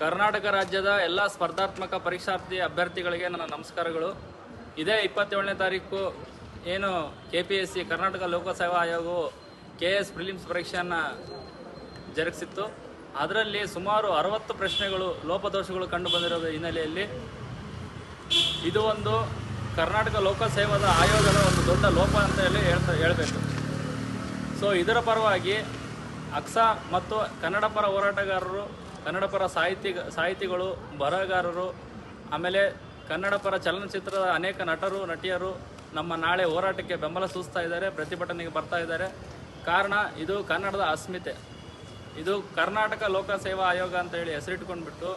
ಕರ್ನಾಟಕ ರಾಜ್ಯದ ಎಲ್ಲ ಸ್ಪರ್ಧಾತ್ಮಕ ಪರೀಕ್ಷಾರ್ಥಿ ಅಭ್ಯರ್ಥಿಗಳಿಗೆ ನನ್ನ ನಮಸ್ಕಾರಗಳು. ಇದೇ ಇಪ್ಪತ್ತೇಳನೇ ತಾರೀಕು ಏನು K P S C Karnataka ಲೋಕಸೇವಾ ಆಯೋಗವು ಕೆ ಎಸ್ ಪ್ರಿಲಿಮ್ಸ್ ಪರೀಕ್ಷೆಯನ್ನು ಜರುಗಿಸಿತ್ತು. ಅದರಲ್ಲಿ ಸುಮಾರು ಅರವತ್ತು ಪ್ರಶ್ನೆಗಳು, ಲೋಪದೋಷಗಳು ಕಂಡು ಬಂದಿರೋದ್ರ ಹಿನ್ನೆಲೆಯಲ್ಲಿ. ಇದು ಒಂದು ಕರ್ನಾಟಕ ಲೋಕಸೇವಾದ ಆಯೋಗದ ಒಂದು ದೊಡ್ಡ ಲೋಪ ಅಂತ ಹೇಳಿ ಹೇಳ್ತಾ ಹೇಳಬೇಕು. ಸೊ ಇದರ ಪರವಾಗಿ ಅಕ್ಸಾ ಮತ್ತು ಕನ್ನಡ ಪರ ಹೋರಾಟಗಾರರು ಕನ್ನಡ ಪರ ಸಾಹಿತಿ ಸಾಹಿತಿಗಳು, ಬರಹಗಾರರು, ಆಮೇಲೆ ಕನ್ನಡ ಪರ ಚಲನಚಿತ್ರದ ಅನೇಕ ನಟರು, ನಟಿಯರು ನಮ್ಮ ನಾಳೆ ಹೋರಾಟಕ್ಕೆ ಬೆಂಬಲ ಸೂಸ್ತಾ ಇದ್ದಾರೆ, ಪ್ರತಿಭಟನೆಗೆ ಬರ್ತಾ ಇದ್ದಾರೆ. ಕಾರಣ ಇದು ಕನ್ನಡದ ಅಸ್ಮಿತೆ. ಇದು ಕರ್ನಾಟಕ ಲೋಕಸೇವಾ ಆಯೋಗ ಅಂತ ಹೇಳಿ ಹೆಸರಿಟ್ಕೊಂಡ್ಬಿಟ್ಟು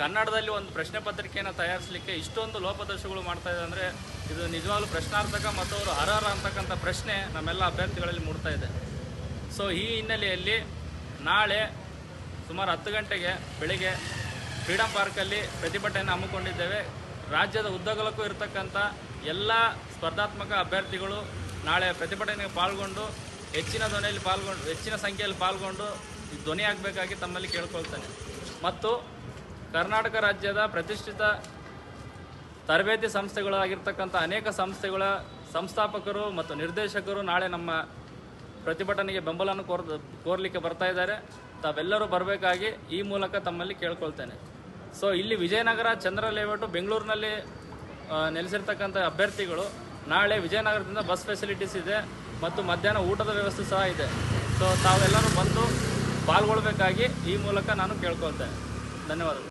ಕನ್ನಡದಲ್ಲಿ ಒಂದು ಪ್ರಶ್ನೆ ಪತ್ರಿಕೆಯನ್ನು ತಯಾರಿಸಲಿಕ್ಕೆ ಇಷ್ಟೊಂದು ಲೋಪದೋಷಗಳು ಮಾಡ್ತಾ ಇದೆ ಅಂದರೆ ಇದು ನಿಜವಾಗ್ಲೂ ಪ್ರಶ್ನಾರ್ಥಕ ಮತ್ತು ಅವರು ಅರ್ಹರ ಅಂತಕ್ಕಂಥ ಪ್ರಶ್ನೆ ನಮ್ಮೆಲ್ಲ ಅಭ್ಯರ್ಥಿಗಳಲ್ಲಿ ಮೂಡ್ತಾ ಇದೆ. ಸೊ ಈ ಹಿನ್ನೆಲೆಯಲ್ಲಿ ನಾಳೆ ಸುಮಾರು ಹತ್ತು ಗಂಟೆಗೆ ಬೆಳಿಗ್ಗೆ ಫ್ರೀಡಂ ಪಾರ್ಕಲ್ಲಿ ಪ್ರತಿಭಟನೆ ಹಮ್ಮಿಕೊಂಡಿದ್ದೇವೆ. ರಾಜ್ಯದ ಉದ್ದಗಲಕ್ಕೂ ಇರತಕ್ಕಂಥ ಎಲ್ಲ ಸ್ಪರ್ಧಾತ್ಮಕ ಅಭ್ಯರ್ಥಿಗಳು ನಾಳೆ ಪ್ರತಿಭಟನೆಗೆ ಪಾಲ್ಗೊಂಡು ಹೆಚ್ಚಿನ ಧ್ವನಿಯಲ್ಲಿ ಪಾಲ್ಗೊಂಡು, ಹೆಚ್ಚಿನ ಸಂಖ್ಯೆಯಲ್ಲಿ ಪಾಲ್ಗೊಂಡು ಧ್ವನಿ ಆಗಬೇಕಾಗಿ ತಮ್ಮಲ್ಲಿ ಕೇಳ್ಕೊಳ್ತೇನೆ. ಮತ್ತು ಕರ್ನಾಟಕ ರಾಜ್ಯದ ಪ್ರತಿಷ್ಠಿತ ತರಬೇತಿ ಸಂಸ್ಥೆಗಳಾಗಿರ್ತಕ್ಕಂಥ ಅನೇಕ ಸಂಸ್ಥೆಗಳ ಸಂಸ್ಥಾಪಕರು ಮತ್ತು ನಿರ್ದೇಶಕರು ನಾಳೆ ನಮ್ಮ ಪ್ರತಿಭಟನೆಗೆ ಬೆಂಬಲವನ್ನು ಕೋರ್ ಕೋರ್ಲಿಕ್ಕೆ ಬರ್ತಾ ಇದ್ದಾರೆ. ತಾವೆಲ್ಲರೂ ಬರಬೇಕಾಗಿ ಈ ಮೂಲಕ ತಮ್ಮಲ್ಲಿ ಕೇಳ್ಕೊಳ್ತೇನೆ. ಸೊ ಇಲ್ಲಿ ವಿಜಯನಗರ ಚಂದ್ರ ಲೇಔಟು ಬೆಂಗಳೂರಿನಲ್ಲಿ ನೆಲೆಸಿರ್ತಕ್ಕಂಥ ಅಭ್ಯರ್ಥಿಗಳು ನಾಳೆ ವಿಜಯನಗರದಿಂದ ಬಸ್ ಫೆಸಿಲಿಟೀಸ್ ಇದೆ ಮತ್ತು ಮಧ್ಯಾಹ್ನ ಊಟದ ವ್ಯವಸ್ಥೆ ಸಹ ಇದೆ. ಸೊ ತಾವೆಲ್ಲರೂ ಬಂದು ಪಾಲ್ಗೊಳ್ಬೇಕಾಗಿ ಈ ಮೂಲಕ ನಾನು ಕೇಳ್ಕೊಳ್ತೇನೆ. ಧನ್ಯವಾದಗಳು.